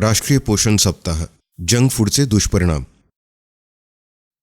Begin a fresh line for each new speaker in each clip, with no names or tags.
राष्ट्रीय पोषण सप्ताह जंक फूडचे दुष्परिणाम.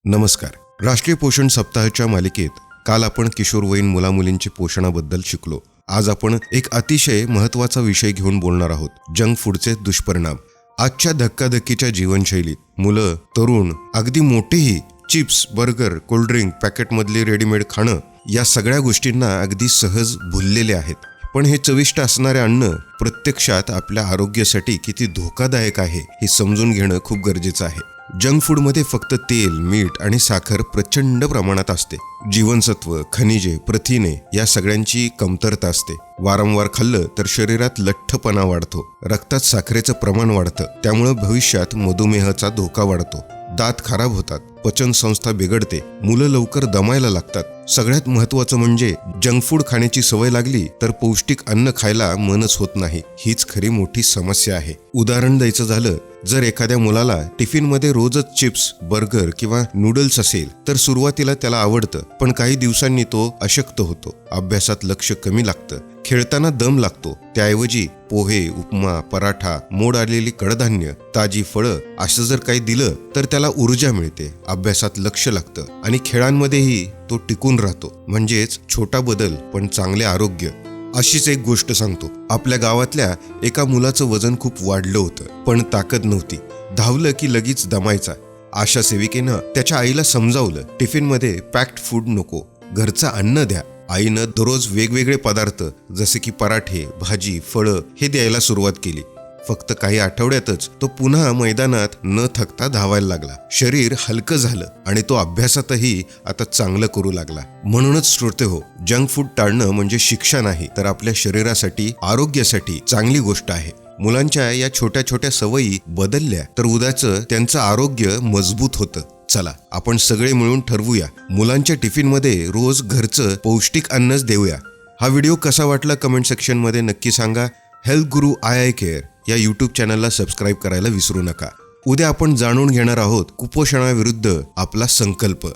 नमस्कार. राष्ट्रीय पोषण सप्ताहाच्या मालिकेत काल आपण किशोरवयीन मुलामुलींच्या पोषणाबद्दल शिकलो. आज आपण एक अतिशय महत्त्वाचा विषय घेऊन बोलणार आहोत जंक फूडचे दुष्परिणाम. आजच्या धक्काधक्कीच्या जीवनशैलीत मुलं तरुण अगदी मोठेही चिप्स बर्गर कोल्ड्रिंक पॅकेटमधले रेडीमेड खाणं या सगळ्या गोष्टींना अगदी सहज भुललेले आहेत. पण हे चविष्ट असणारे अन्न प्रत्यक्षात आपल्या आरोग्यासाठी किती धोकादायक आहे हे समजून घेणं खूप गरजेचं आहे. जंक फूडमध्ये फक्त तेल मीठ आणि साखर प्रचंड प्रमाणात असते. जीवनसत्व खनिजे प्रथिने या सगळ्यांची कमतरता असते. वारंवार खाल्लं तर शरीरात लठ्ठपणा वाढतो. रक्तात साखरेचं प्रमाण वाढतं. त्यामुळं भविष्यात मधुमेहाचा धोका वाढतो. दात खराब होतात. पचन संस्था बिघडते. मुलं लवकर दमायला लागतात. सगळ्यात महत्वाचं म्हणजे जंक फूड खाण्याची सवय लागली तर पौष्टिक अन्न खायला मनच होत नाही. हीच खरी मोठी समस्या आहे. उदाहरण द्यायचं झालं जर एखाद्या मुलाला टिफिनमध्ये रोजच चिप्स बर्गर किंवा नूडल्स असेल तर सुरुवातीला त्याला आवडतं पण काही दिवसांनी तो अशक्त होतो. अभ्यासात लक्ष कमी लागतं. खेळताना दम लागतो. त्याऐवजी पोहे उपमा पराठा मोड आलेली कडधान्य ताजी फळं असं जर काही दिलं तर त्याला ऊर्जा मिळते. अभ्यासात लक्ष लागतं आणि खेळांमध्येही तो टिकून राहतो. म्हणजेच छोटा बदल पण चांगले आरोग्य. अशीच एक गोष्ट सांगतो. आपल्या गावातल्या एका मुलाचं वजन खूप वाढलं होतं पण ताकद नव्हती. धावलं की लगेच दमायचा. आशा सेविकेनं त्याच्या आईला समजावलं टिफिनमध्ये पॅक्ड फूड नको घरचं अन्न द्या. आईनं दररोज वेगवेगळे पदार्थ जसे की पराठे भाजी फळं हे द्यायला सुरुवात केली. फक्त काही आठवड्यातच तो पुन्हा मैदानात न थकता धावायला लागला. शरीर हलकं झालं आणि तो अभ्यासातही आता चांगलं करू लागला. म्हणूनच श्रोते हो जंक फूड टाळणं म्हणजे शिक्षा नाही तर आपल्या शरीरासाठी आरोग्यासाठी चांगली गोष्ट आहे. मुलांच्या या छोट्या छोट्या सवयी बदलल्या तर उद्याचं त्यांचं आरोग्य मजबूत होतं. चला आपण सगळे मिळून ठरवूया. मुलांच्या टिफिनमध्ये रोज घरचं पौष्टिक अन्नच देऊया. हा व्हिडिओ कसा वाटला कमेंट सेक्शनमध्ये नक्की सांगा. Health guru eye eye care. या यूट्यूब चॅनलला सबस्क्राईब करायला विसरू नका. उद्या आपण जाणून घेणार आहोत कुपोषणाविरुद्ध आपला संकल्प.